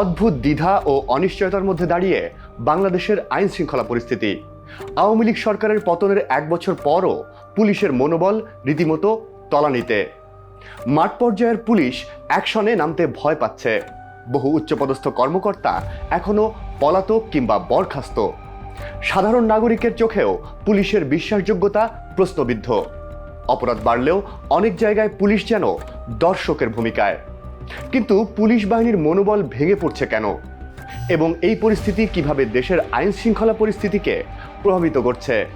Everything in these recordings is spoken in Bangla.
অদ্ভুত দ্বিধা ও অনিশ্চয়তার মধ্যে দাঁড়িয়ে বাংলাদেশের আইন শৃঙ্খলা পরিস্থিতি। আওয়ামী লীগ সরকারের পতনের এক বছর পরও পুলিশের মনোবল রীতিমতো তলানিতে। মাঠ পর্যায়ের পুলিশ অ্যাকশনে নামতে ভয় পাচ্ছে। বহু উচ্চপদস্থ কর্মকর্তা এখনও পলাতক কিংবা বরখাস্ত। সাধারণ নাগরিকের চোখেও পুলিশের বিশ্বাসযোগ্যতা প্রশ্নবিদ্ধ। অপরাধ বাড়লেও অনেক জায়গায় পুলিশ যেন দর্শকের ভূমিকায়। কিন্তু পুলিশ বাহিনীর মনোবল ভেঙে পড়ছে কেন? এবং এই পরিস্থিতি কীভাবে দেশের আইন শৃঙ্খলা পরিস্থিতিকে প্রভাবিত করছে?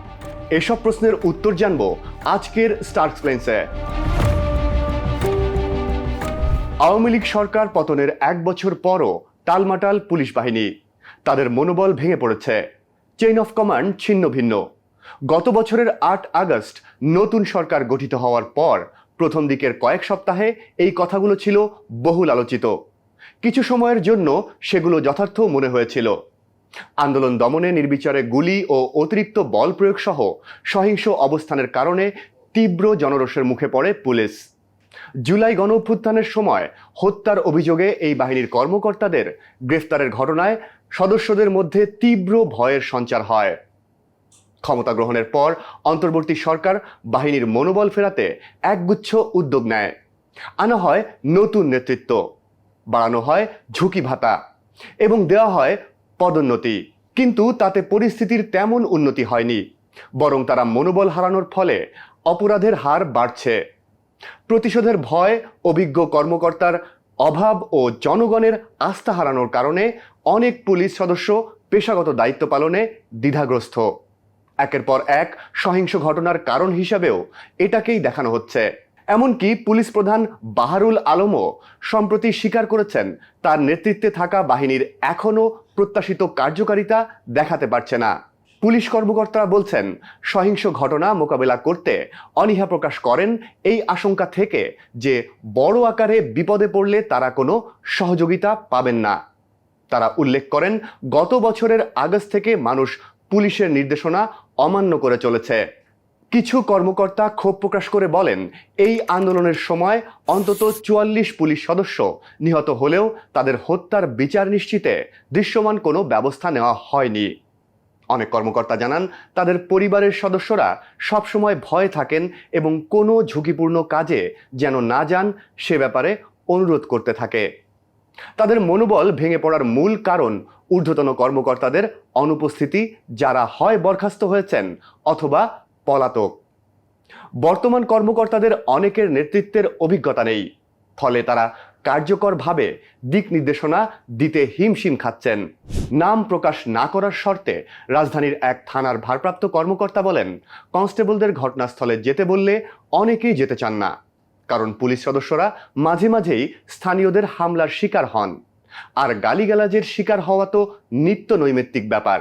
এসব প্রশ্নের উত্তর জানব আজকের স্টার এক্সপ্লেন্সে আওয়ামী লীগ সরকার পতনের এক বছর পরও টালমাটাল পুলিশ বাহিনী। তাদের মনোবল ভেঙে পড়েছে। চেইন অফ কমান্ড ছিন্ন ভিন্ন। গত বছরের আট আগস্ট নতুন সরকার গঠিত হওয়ার পর প্রথম দিকের কয়েক সপ্তাহে এই কথাগুলো ছিল বহুল আলোচিত। কিছু সময়ের জন্য সেগুলো যথার্থ মনে হয়েছিল। আন্দোলন দমনে নির্বিচারে গুলি ও অতিরিক্ত বল প্রয়োগ সহ সহিংস অবস্থানের কারণে তীব্র জনরোষের মুখে পড়ে পুলিশ। জুলাই গণ সময় হত্যার অভিযোগে এই বাহিনীর কর্মকর্তাদের গ্রেফতারের ঘটনায় সদস্যদের মধ্যে তীব্র ভয়ের সঞ্চার হয়। ক্ষমতা গ্রহণের পর অন্তর্বর্তী সরকার বাহিনীর মনোবল ফেরাতে একগুচ্ছ উদ্যোগ নেয়। আনা হয় নতুন নেতৃত্ব, বাড়ানো হয় ঝুঁকি ভাতা এবং দেওয়া হয় পদোন্নতি। কিন্তু তাতে পরিস্থিতির তেমন উন্নতি হয়নি, বরং তারা মনোবল হারানোর ফলে অপরাধের হার বাড়ছে। প্রতিশোধের ভয়, অভিজ্ঞ কর্মকর্তার অভাব ও জনগণের আস্থা হারানোর কারণে অনেক পুলিশ সদস্য পেশাগত দায়িত্ব পালনে দ্বিধাগ্রস্ত। একের পর এক সহিংস ঘটনার কারণ হিসাবেও এটাকেই দেখানো হচ্ছে। এমনকি পুলিশ প্রধান বাহারুল আলমও সম্প্রতি স্বীকার করেছেন, তার নেতৃত্বে থাকা বাহিনীর এখনও প্রত্যাশিত কার্যকারিতা দেখাতে পারছে না। পুলিশ কর্মকর্তারা বলছেন, সহিংস ঘটনা মোকাবেলা করতে অনীহা প্রকাশ করেন এই আশঙ্কা থেকে যে বড় আকারে বিপদে পড়লে তারা কোনো সহযোগিতা পাবেন না। তারা উল্লেখ করেন, গত বছরের আগস্ট থেকে মানুষ পুলিশের নির্দেশনা অমান্য করে চলেছে। কিছু কর্মকর্তা ক্ষোভ প্রকাশ করে বলেন, এই আন্দোলনের সময় অন্তত চুয়াল্লিশ পুলিশ সদস্য নিহত হলেও তাদের হত্যার বিচার নিশ্চিতে দৃশ্যমান কোনো ব্যবস্থা নেওয়া হয়নি। অনেক কর্মকর্তা জানান, তাদের পরিবারের সদস্যরা সবসময় ভয়ে থাকেন এবং কোনো ঝুঁকিপূর্ণ কাজে যেন না যান সে ব্যাপারে অনুরোধ করতে থাকে। তাদের মনোবল ভেঙে পড়ার মূল কারণ ঊর্ধ্বতন কর্মকর্তাদের অনুপস্থিতি যারা হয় বরখাস্ত হয়েছেন অথবা পলাতক। বর্তমান কর্মকর্তাদের অনেকের নেতৃত্বের অভিজ্ঞতা নেই, ফলে তারা কার্যকরভাবে দিক নির্দেশনা দিতে হিমশিম খাচ্ছেন। নাম প্রকাশ না করার শর্তে রাজধানীর এক থানার ভারপ্রাপ্ত কর্মকর্তা বলেন, কনস্টেবলদের ঘটনাস্থলে যেতে বললে অনেকেই যেতে চান না। কারণ পুলিশ সদস্যরা মাঝে মাঝেই স্থানীয়দের হামলার শিকার হন। আর গালিগালাজের শিকার হওয়া তো নিত্য নৈমিত্তিক ব্যাপার।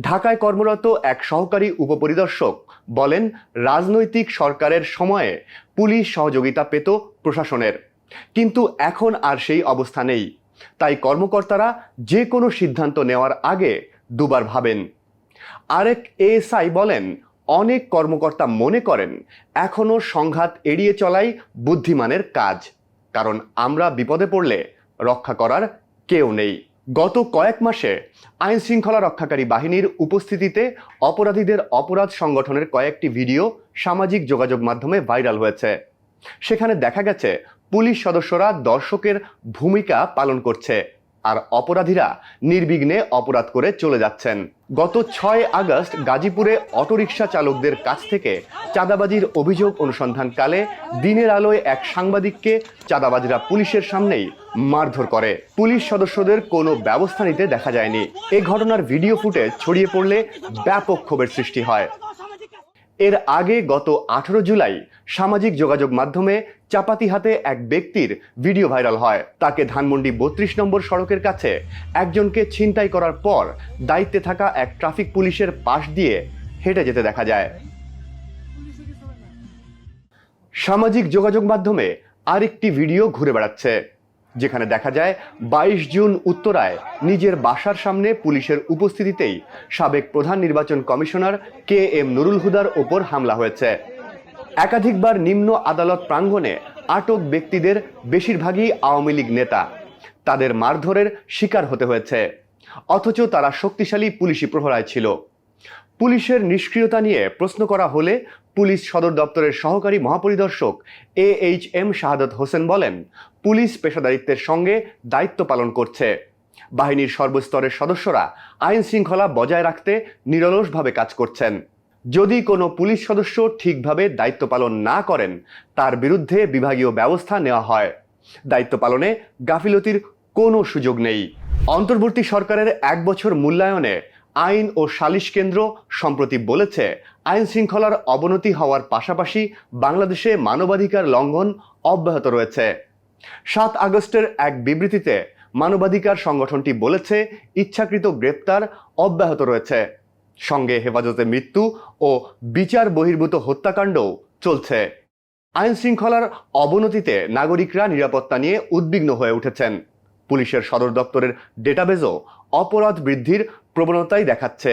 ঢাকায় কর্মরত এক সহকারী উপপরিদর্শক বলেন, রাজনৈতিক সরকারের সময়ে পুলিশ সহযোগিতা পেত প্রশাসনের। কিন্তু এখন আর সেই অবস্থা নেই। তাই কর্মকর্তারা যে কোনো সিদ্ধান্ত নেওয়ার আগে দুবার ভাবেন। আরেক এএসআই বলেন অনেক কর্মকর্তা মনে করেন এখনও সংঘাত এড়িয়ে চলাই বুদ্ধিমানের কাজ। কারণ আমরা বিপদে পড়লে রক্ষা করার কেউ নেই। গত কয়েক মাসে আইন শৃঙ্খলা রক্ষাকারী বাহিনীর উপস্থিতিতে অপরাধীদের অপরাধ সংগঠনের কয়েকটি ভিডিও সামাজিক যোগাযোগ মাধ্যমে ভাইরাল হয়েছে। সেখানে দেখা গেছে, পুলিশ সদস্যরা দর্শকের ভূমিকা পালন করছে। আর অপরাধীরা নির্বিঘ্নে অপরাধ করে চলে যাচ্ছেন। গত ছয় আগস্ট গাজীপুরে অটোরিকশা চালকদের কাছ থেকে চাঁদাবাজির অভিযোগ অনুসন্ধানকালে দিনের আলোয় এক সাংবাদিককে চাঁদাবাজরা পুলিশের সামনেই মারধর করে। পুলিশ সদস্যদের কোনো ব্যবস্থা নিতে দেখা যায়নি। এ ঘটনার ভিডিও ফুটেজ ছড়িয়ে পড়লে ব্যাপক ক্ষোভের সৃষ্টি হয়। এর আগে গত আঠারো জুলাই সামাজিক যোগাযোগ মাধ্যমে চাপাতি হাতে এক ব্যক্তির ভিডিও ভাইরাল হয়। তাকে ধানমন্ডি বত্রিশ নম্বর সড়কের কাছে একজনকে ছিনতাই করার পর দায়িত্বে থাকা এক ট্রাফিক পুলিশের পাশ দিয়ে হেঁটে যেতে দেখা যায়। সামাজিক যোগাযোগ মাধ্যমে আরেকটি ভিডিও ঘুরে বেড়াচ্ছে। যেখানে দেখা যায় বাইশ জুন উত্তরায় নিজের বাসার সামনে পুলিশের উপস্থিতিতেই সাবেক প্রধান নির্বাচন কমিশনার কে এম নুরুল হুদার ওপর হামলা হয়েছে। একাধিকবার নিম্ন আদালত প্রাঙ্গণে আটক ব্যক্তিদের বেশিরভাগই আওয়ামী লীগ নেতা। তাদের মারধরের শিকার হতে হয়েছে। অথচ তারা শক্তিশালী পুলিশি প্রহরায় ছিল। পুলিশের নিষ্ক্রিয়তা নিয়ে প্রশ্ন করা হলে পুলিশ সদর দপ্তরের সহকারী মহাপরিদর্শক A H M Shahadat Hossain বলেন, পুলিশ পেশাদারিত্বের সঙ্গে দায়িত্ব পালন করছে। বাহিনীর সর্বস্তরের সদস্যরা আইন শৃঙ্খলা বজায় রাখতে নিরলসভাবে কাজ করছেন। যদি কোনো পুলিশ সদস্য ঠিকভাবে দায়িত্ব পালন না করেন, তার বিরুদ্ধে বিভাগীয় ব্যবস্থা নেওয়া হয়। দায়িত্ব পালনে গাফিলতির কোনো সুযোগ নেই। অন্তর্বর্তী সরকারের এক বছর মূল্যায়নে আইন ও সালিশ কেন্দ্র সম্প্রতি বলেছে, আইন শৃঙ্খলার অবনতি হওয়ার পাশাপাশি বাংলাদেশে মানবাধিকার লঙ্ঘন অব্যাহত রয়েছে। সাত আগস্টের এক বিবৃতিতে মানবাধিকার সংগঠনটি বলেছে, ইচ্ছাকৃত গ্রেপ্তার অব্যাহত রয়েছে। সঙ্গে হেফাজতে মৃত্যু ও বিচার বহির্ভূত হত্যাকাণ্ডও চলছে। আইন শৃঙ্খলার অবনতিতে নাগরিকরা নিরাপত্তা নিয়ে উদ্বিগ্ন হয়ে উঠেছেন। পুলিশের সদর দপ্তরের ডেটাবেজও অপরাধ বৃদ্ধির প্রবণতাই দেখাচ্ছে।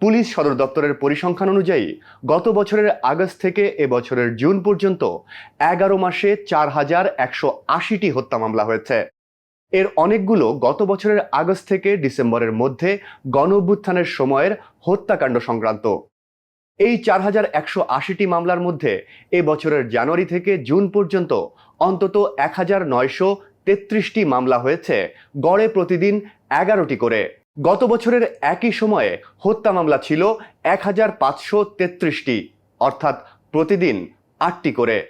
পুলিশ সদর দপ্তরের পরিসংখ্যান অনুযায়ী, গত বছরের আগস্ট থেকে এবছরের জুন পর্যন্ত এগারো মাসে চার হাজার একশো আশিটি হত্যা মামলা হয়েছে। এর অনেকগুলো গত বছরের আগস্ট থেকে ডিসেম্বরের মধ্যে গণ অভ্যুত্থানের সময়ের হত্যাকাণ্ড সংক্রান্ত। এই চার হাজার একশো আশিটি মামলার মধ্যে এ বছরের জানুয়ারি থেকে জুন পর্যন্ত অন্তত এক হাজার নয়শো তেত্রিশটি মামলা হয়েছে, গড়ে প্রতিদিন এগারোটি করে। গত বছরের একই সময়ে হত্যা মামলা ছিল এক হাজার পাঁচশো তেত্রিশটি, অর্থাৎ প্রতিদিন আটটি করে।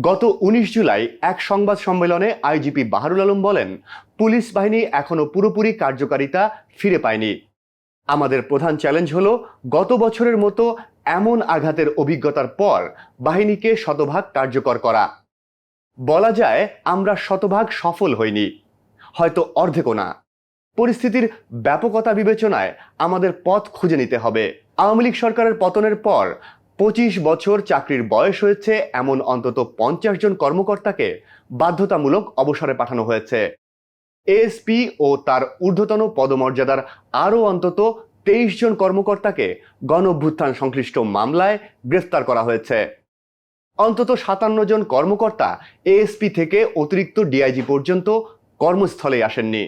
গত উনিশ জুলাই এক সংবাদ সম্মেলনে আইজিপি বাহারুল আলম বলেন, পুলিশ বাহিনী এখনও পুরোপুরি কার্যকারিতা ফিরে পায়নি। আমাদের প্রধান চ্যালেঞ্জ হলো, গত বছরের মতো এমন আঘাতের অভিজ্ঞতার পর বাহিনীকে শতভাগ কার্যকর করা। বলা যায়, আমরা শতভাগ সফল হইনি। হয়তো অর্ধেকও না। পরিস্থিতির ব্যাপকতা বিবেচনায় আমাদের পথ খুঁজে নিতে হবে। আওয়ামী লীগ সরকারের পতনের পর পঁচিশ বছর চাকরির বয়স হয়েছে, এমন অন্তত পঞ্চাশ জন কর্মকর্তাকে বাধ্যতামূলক অবসরে পাঠানো হয়েছে। এএসপি ও তার ঊর্ধ্বতন পদমর্যাদার আরও অন্তত তেইশ জন কর্মকর্তাকে গণ অভ্যুত্থান সংশ্লিষ্ট মামলায় গ্রেফতার করা হয়েছে। অন্তত সাতান্ন জন কর্মকর্তা এএসপি থেকে অতিরিক্ত ডিআইজি পর্যন্ত কর্মস্থলে আসেননি।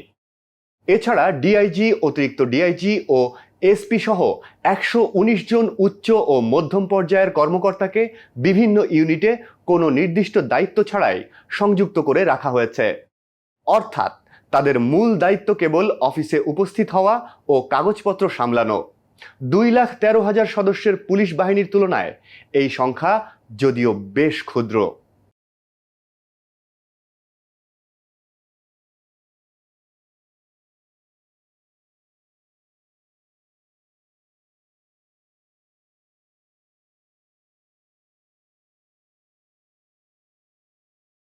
এছাড়া ডিআইজি অতিরিক্ত ডিআইজি ও এসপি সহ একশো উনিশ জন উচ্চ ও মধ্যম পর্যায়ের কর্মকর্তাকে বিভিন্ন ইউনিটে কোনো নির্দিষ্ট দায়িত্ব ছাড়াই সংযুক্ত করে রাখা হয়েছে। অর্থাৎ তাদের মূল দায়িত্ব কেবল অফিসে উপস্থিত হওয়া ও কাগজপত্র সামলানো। দুই লাখ তেরো হাজার সদস্যের পুলিশ বাহিনীর তুলনায় এই সংখ্যা যদিও বেশ ক্ষুদ্র।